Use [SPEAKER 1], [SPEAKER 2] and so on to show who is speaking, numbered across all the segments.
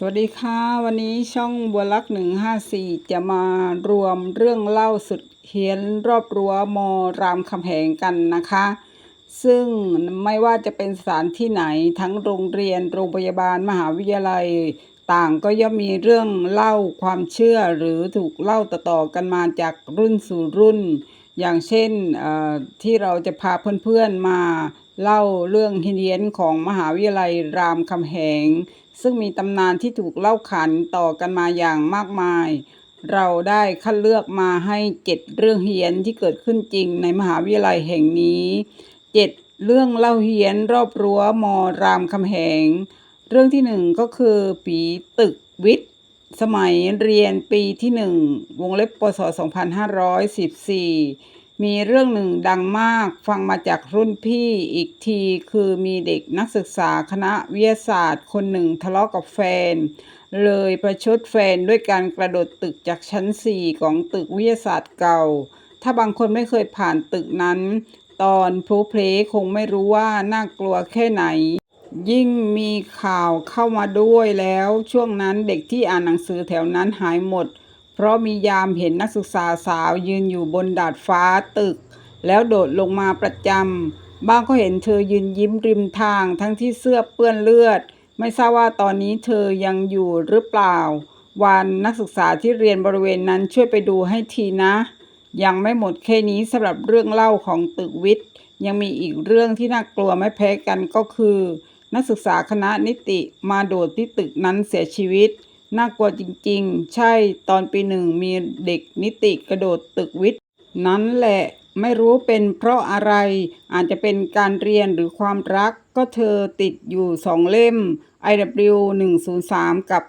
[SPEAKER 1] สวัสดีค่ะ วันนี้ช่องบัวลักหนึ่งห้าสี่จะมารวมเรื่องเล่าสุดเฮียนรอบรั้วมรามคำแหงกันนะคะ ซึ่งไม่ว่าจะเป็นสถานที่ไหนทั้งโรงเรียนโรงพยาบาลมหาวิทยาลัย ต่างก็ย่อมมีเรื่องเล่าความเชื่อหรือถูกเล่าต่อๆกันมาจากรุ่นสู่รุ่น อย่างเช่นเอ่อที่เราจะพาเพื่อนๆมาเล่าเรื่องฮิเดียนของมหาวิทยาลัยรามคำแหง ซึ่งมีตำนานที่ถูกเล่าขานต่อกันมาอย่างมากมาย เราได้คัดเลือกมาให้เจ็ดเรื่องเฮียนที่เกิดขึ้นจริงในมหาวิทยาลัยแห่งนี้เจ็ดเรื่องเล่าเฮียนรอบรั้วมรามคำแหง เรื่องที่หนึ่งก็คือผีตึกวิทย์ สมัยเรียนปีที่หนึ่งวงเล็บปศ2514 มีเรื่องหนึ่งดังมากฟังมาจากรุ่นพี่อีกทีคือมีเด็กนักศึกษาคณะวิทยาศาสตร์ คนหนึ่งทะเลาะกับแฟน เลยประชดแฟนด้วยการกระโดดตึกจากชั้น 4 ของตึกวิทยาศาสตร์เก่า ถ้าบางคนไม่เคยผ่านตึกนั้น ตอนพลูเพลคงไม่รู้ว่าน่ากลัวแค่ไหน ยิ่งมีข่าวเข้ามาด้วยแล้ว ช่วงนั้นเด็กที่อ่านหนังสือแถวนั้นหายหมด เพราะมียามเห็นนักศึกษาสาวยืนอยู่บนดาดฟ้าตึก แล้วโดดลงมาประจำบ้างก็เห็นเธอยืนยิ้มริมทางทั้งที่เสื้อเปื้อนเลือด ไม่ทราบว่าตอนนี้เธอยังอยู่หรือเปล่า วันนักศึกษาที่เรียนบริเวณนั้นช่วยไปดูให้ทีนะ ยังไม่หมดแค่นี้สำหรับเรื่องเล่าของตึกวิทย์ ยังมีอีกเรื่องที่น่ากลัวไม่แพ้กันก็คือ นักศึกษาคณะนิติมาโดดที่ตึกนั้นเสียชีวิต น่ากลัวจริงๆ ใช่ตอนปีหนึ่งมีเด็กนิติกระโดดตึกวิทย์ นั้นแหละไม่รู้เป็นเพราะอะไร อาจจะเป็นการเรียนหรือความรัก ก็เธอติดอยู่สองเล่ม IW 103 กับ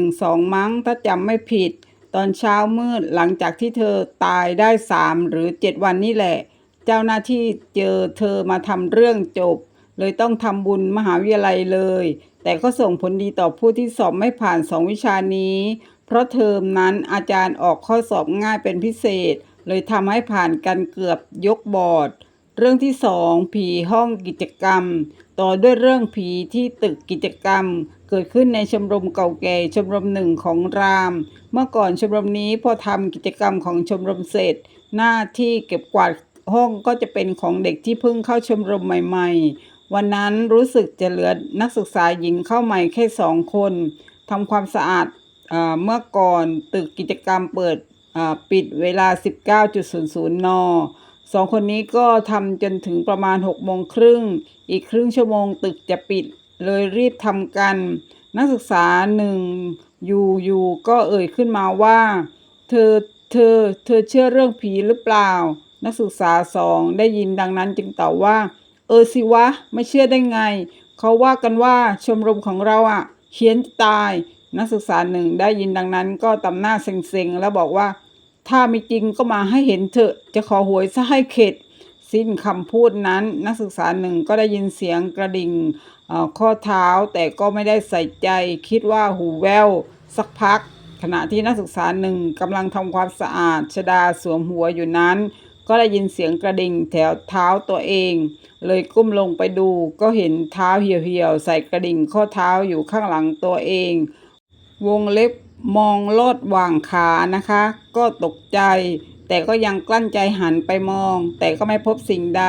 [SPEAKER 1] 312 มั้ง ถ้าจำไม่ผิด ตอนเช้ามืดหลังจากที่เธอตายได้ 3 หรือ 7 วันนี่แหละ เจ้าหน้าที่เจอเธอมาทำเรื่องจบ เลยต้องทำบุญมหาวิทยาลัยเลย แต่ก็ส่งผลดีต่อผู้ที่สอบไม่ผ่านสองวิชานี้ เพราะเทอมนั้นอาจารย์ออกข้อสอบง่ายเป็นพิเศษ เลยทำให้ผ่านกันเกือบยกบอร์ด เรื่องที่สองผีห้องกิจกรรม ต่อด้วยเรื่องผีที่ตึกกิจกรรม เกิดขึ้นในชมรมเก่าแก่ชมรมหนึ่งของราม เมื่อก่อนชมรมนี้พอทำกิจกรรมของชมรมเสร็จ หน้าที่เก็บกวาดห้องก็จะเป็นของเด็กที่เพิ่งเข้าชมรมใหม่ ๆ วันนั้นรู้สึกจะเหลือนักศึกษาหญิงเข้าใหม่แค่สองคนทำความสะอาดเอเมื่อก่อนตึกกิจกรรมเปิดปิดเวลา 19.00 น สองคนนี้ก็ทำจนถึงประมาณ6โมงครึ่ง อีกครึ่งชั่วโมงตึกจะปิดเลยรีบทำกัน นักศึกษาหนึ่งอยู่อยู่ก็เอ่ยขึ้นมาว่า เธอเธอเธอเชื่อเรื่องผีหรือเปล่า นักศึกษาสองได้ยินดังนั้นจึงตอบว่า เออสิวะ ไม่เชื่อได้ไง เขาว่ากันว่าชมรมของเราอะเขียนตาย นักศึกษาหนึ่งได้ยินดังนั้นก็ตำหน้าเซ็งๆ แล้วบอกว่า ถ้ามีจริงก็มาให้เห็นเถอะ จะขอหวยซะให้เข็ด สิ้นคำพูดนั้น นักศึกษาหนึ่งก็ได้ยินเสียงกระดิ่งเอ่อข้อเท้าแต่ก็ไม่ได้ใส่ใจ คิดว่าหูแววสักพัก ขณะที่นักศึกษาหนึ่งกำลังทำความสะอาดชดาสวมหัวอยู่นั้น ก็ได้ยินเสียงกระดิ่งแถวเท้าตัวเอง เลยก้มลงไปดูก็เห็นเท้าเหี่ยวๆ ใส่กระดิ่งข้อเท้าอยู่ข้างหลังตัวเอง วงเล็บมองลอดหว่างขานะคะ ก็ตกใจ แต่ก็ยังกลั้นใจหันไปมอง แต่ก็ไม่พบสิ่งใด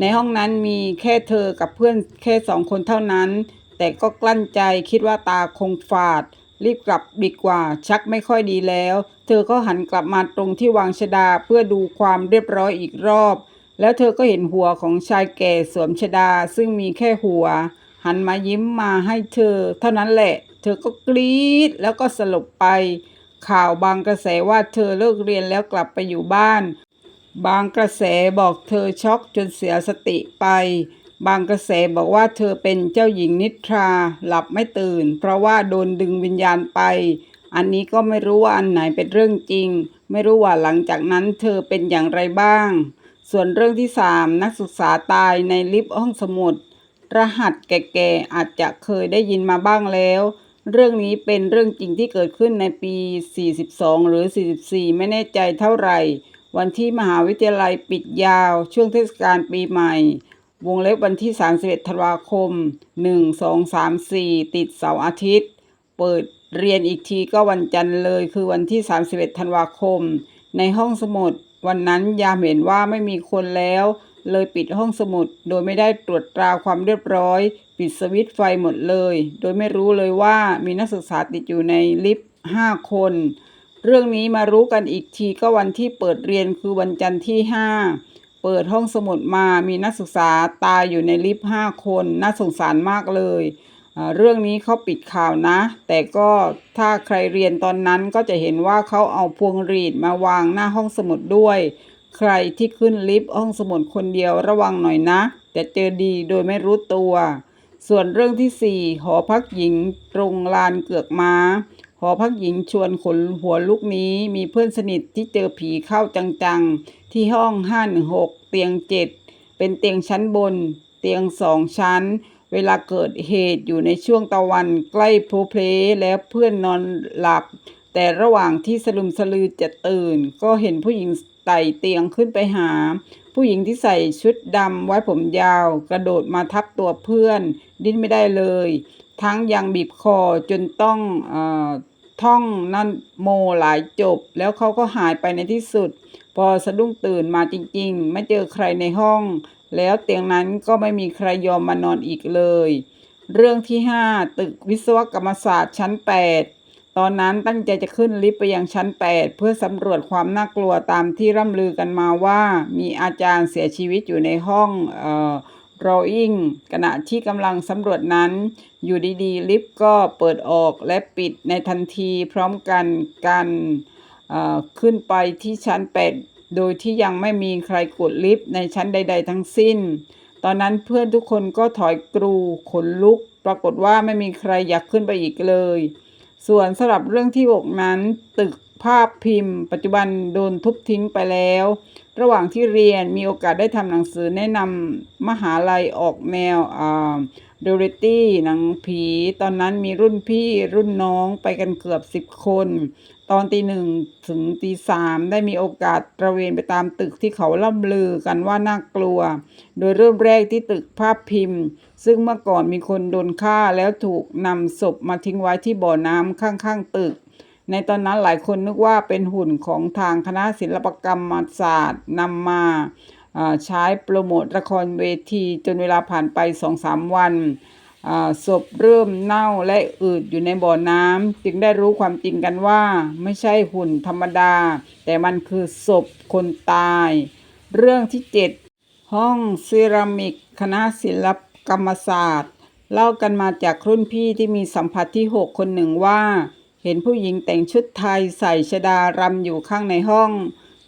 [SPEAKER 1] ในห้องนั้นมีแค่เธอกับเพื่อนแค่สองคนเท่านั้น แต่ก็กลั้นใจคิดว่าตาคงฝาด รีบกลับดีกว่า ชักไม่ค่อยดีแล้ว เธอก็หันกลับมาตรงที่วางชดาเพื่อดูความเรียบร้อยอีกรอบ แล้วเธอก็เห็นหัวของชายแก่สวมชดาซึ่งมีแค่หัว หันมายิ้มมาให้เธอ เท่านั้นแหละ เธอก็กรี๊ดแล้วก็สลบไป ข่าวบางกระแสว่าเธอเลิกเรียนแล้วกลับไปอยู่บ้าน บางกระแสบอกเธอช็อกจนเสียสติไป บางกระแสบอกว่าเธอเป็นเจ้าหญิงนิทรา หลับไม่ตื่น เพราะว่าโดนดึงวิญญาณไป อันนี้ก็ไม่รู้ว่าอันไหนเป็นเรื่องจริง ไม่รู้ว่าหลังจากนั้นเธอเป็นอย่างไรบ้าง ส่วนเรื่องที่สามนักศึกษาตายในลิฟต์ห้องสมุด รหัสแก่ๆอาจจะเคยได้ยินมาบ้างแล้ว เรื่องนี้เป็นเรื่องจริงที่เกิดขึ้นในปี 42 หรือ 44 ไม่แน่ใจเท่าไหร่ วันที่มหาวิทยาลัยปิดยาว ช่วงเทศกาลปีใหม่ วงเล็บวันที่ 31 ธันวาคม 1 2 3 4 ติดเสาร์อาทิตย์ เปิดเรียนอีกทีก็วันจันทร์เลย คือวันที่ 31 ธันวาคม ในห้องสมุด วันนั้นยามเห็นว่าไม่มีคนแล้ว เลยปิดห้องสมุด โดยไม่ได้ตรวจตราความเรียบร้อย ปิดสวิตช์ไฟหมดเลย โดยไม่รู้เลยว่ามีนักศึกษาติดอยู่ในลิฟต์ 5 คน เรื่องนี้มารู้กันอีกทีก็วันที่เปิดเรียนคือวันจันทร์ที่ 5 เปิดห้องสมุดมามีนักศึกษาตายอยู่ในลิฟต์5คนน่าสงสารมากเลย เรื่องนี้เขาปิดข่าวนะ แต่ก็ถ้าใครเรียนตอนนั้นก็จะเห็นว่าเขาเอาพวงหรีดมาวางหน้าห้องสมุดด้วย ใครที่ขึ้นลิฟต์ห้องสมุดคนเดียวระวังหน่อยนะ แต่เจอดีโดยไม่รู้ตัว ส่วนเรื่องที่ 4 หอพักหญิงตรงลานเกือกม้า หอพักหญิงชวนขนหัวลุกนี้มีเพื่อนสนิทที่เจอผีเข้าจังๆ ที่ห้อง 516 เตียง 7 เป็นเตียงชั้นบน เตียงสองชั้น เวลาเกิดเหตุอยู่ในช่วงตะวันใกล้โพเพลแล้วเพื่อนนอนหลับ แต่ระหว่างที่สลุมสลือจะตื่น ก็เห็นผู้หญิงไต่เตียงขึ้นไปหา ผู้หญิงที่ใส่ชุดดำไว้ผมยาว กระโดดมาทับตัวเพื่อน ดิ้นไม่ได้เลย ทั้งยังบีบคอจนต้องเออท่องนั่นโมหลายจบ แล้วเขาก็หายไปในที่สุด พอสะดุ้งตื่นมาจริงๆ ไม่เจอใครในห้อง แล้วเตียงนั้นก็ไม่มีใครยอมมานอนอีกเลย เรื่องที่ 5 ตึกวิศวกรรมศาสตร์ชั้น 8 ตอนนั้นตั้งใจจะขึ้นลิฟต์ไปยังชั้น 8 เพื่อสำรวจความน่ากลัวตามที่ร่ำลือกันมาว่า มีอาจารย์เสียชีวิตอยู่ในห้องเอ่อ drawing ขณะที่กำลังสำรวจนั้น อยู่ดีๆ ลิฟต์ก็เปิดออกและปิดในทันทีพร้อมกันกันขึ้นไปที่ชั้น 8 โดยที่ยังไม่มีใครกดลิฟต์ในชั้นใด ๆ ทั้งสิ้น ตอนนั้นเพื่อนทุกคนก็ถอยกรูขนลุก ปรากฏว่าไม่มีใครอยากขึ้นไปอีกเลย ส่วนสำหรับเรื่องที่ 6 นั้นตึก ภาพพิมพ์ ปัจจุบันโดนทุบทิ้งไปแล้ว ระหว่างที่เรียนมีโอกาสได้ทำหนังสือแนะนำมหาลัยออกแนวอ่าเดลิตี้หนังผี ตอนนั้นมีรุ่นพี่รุ่นน้องไปกันเกือบสิบคน ตอนตีหนึ่งถึงตีสามได้มีโอกาสตระเวนไปตามตึกที่เขาล่ำลือกันว่าน่ากลัว โดยเริ่มแรกที่ตึกภาพพิมพ์ ซึ่งเมื่อก่อนมีคนโดนฆ่าแล้วถูกนำศพมาทิ้งไว้ที่บ่อน้ำข้างๆตึก ในตอนนั้นหลายคนนึกว่าเป็นหุ่นของทางคณะศิลปกรรมศาสตร์นำมาใช้โปรโมทละครเวทีจนเวลาผ่านไปสองสามวันศพเริ่มเน่าและอืดอยู่ในบ่อน้ำจึงได้รู้ความจริงกันว่า ไม่ใช่หุ่นธรรมดา แต่มันคือศพคนตาย เรื่องที่ 7 ห้องเซรามิก คณะศิลปกรรมศาสตร์ เล่ากันมาจากรุ่นพี่ที่มีสัมผัสที่ 6 คนหนึ่งว่า เห็นผู้หญิงแต่งชุดไทยใส่ชดารำอยู่ข้างในห้อง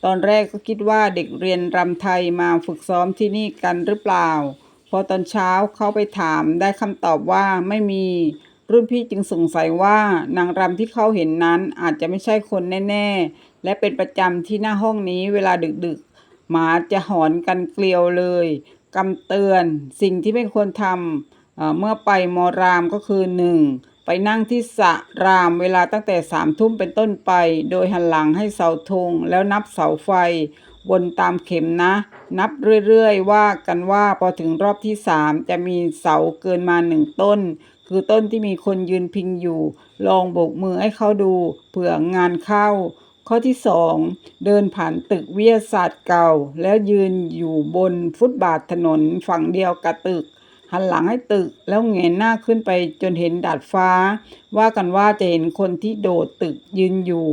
[SPEAKER 1] ตอนแรกก็คิดว่าเด็กเรียนรำไทยมาฝึกซ้อมที่นี่กันหรือเปล่า พอตอนเช้าเขาไปถามได้คำตอบว่าไม่มี รุ่นพี่จึงสงสัยว่านางรำที่เขาเห็นนั้นอาจจะไม่ใช่คนแน่ ๆ และเป็นประจำที่หน้าห้องนี้เวลาดึกๆ หมาจะหอนกันเกลียวเลยกำเตือนสิ่งที่ไม่ควรทำเเมื่อไปมอรามก็คือ 1. ไปนั่งที่สระรามเวลาตั้งแต่สามทุ่มเป็นต้นไป โดยหันหลังให้เสาธงแล้วนับเสาไฟ วนตามเข็มนะ นับเรื่อยๆ ว่ากันว่าพอถึงรอบที่สามจะมีเสาเกินมาหนึ่งต้น คือต้นที่มีคนยืนพิงอยู่ ลองโบกมือให้เขาดู เผื่องานเข้า ข้อที่สองเดินผ่านตึกวิทยาศาสตร์เก่า แล้วยืนอยู่บนฟุตบาทถนนฝั่งเดียวกับตึก หันหลังให้ตึกแล้วเงยหน้าขึ้นไปจนเห็นดาดฟ้า ว่ากันว่าจะเห็นคนที่โดดตึกยืนอยู่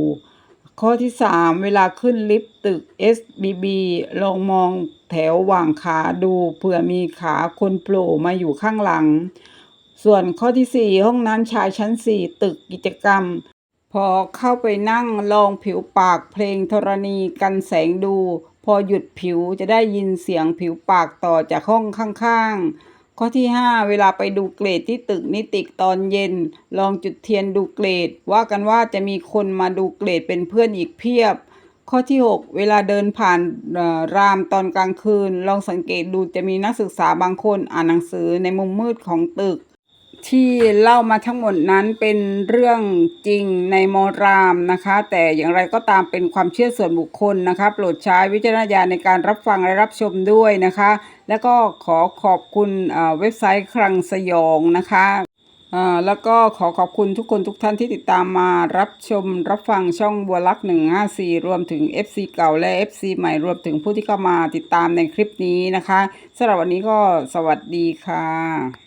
[SPEAKER 1] ข้อที่ 3 เวลาขึ้นลิฟต์ตึก SBB ลองมองแถวหว่างขาดูเผื่อมีขาคนโผล่มาอยู่ข้างหลัง ส่วนข้อที่ 4 ห้องน้ำชายชั้น 4 ตึกกิจกรรม พอเข้าไปนั่งลองผิวปากเพลงธรณีกันแสงดู พอหยุดผิวจะได้ยินเสียงผิวปากต่อจากห้องข้างๆ ข้อที่ 5 เวลาไปดูเกรดที่ตึกนิติตอนเย็น ลองจุดเทียนดูเกรด ว่ากันว่าจะมีคนมาดูเกรดเป็นเพื่อนอีกเพียบ ข้อที่ 6 เวลาเดินผ่านรามตอนกลางคืน ลองสังเกตดูจะมีนักศึกษาบางคนอ่านหนังสือในมุมมืดของตึก ที่เล่ามาทั้งหมดนั้นเป็นเรื่องจริงในมอรามนะคะ แต่อย่างไรก็ตามเป็นความเชื่อส่วนบุคคลนะคะ โปรดใช้วิจารณญาณในการรับฟังและรับชมด้วยนะคะ แล้วก็ขอขอบคุณเอ่อเว็บไซต์คลังสยองนะคะเอ่อแล้วก็ขอขอบคุณทุกคนทุกท่านที่ติดตามมารับชมรับฟังช่องบัวลักษณ์154 รวมถึง FC เก่าและ FC ใหม่รวมถึงผู้ที่เข้ามาติดตามในคลิปนี้นะคะสำหรับวันนี้ก็สวัสดีค่ะ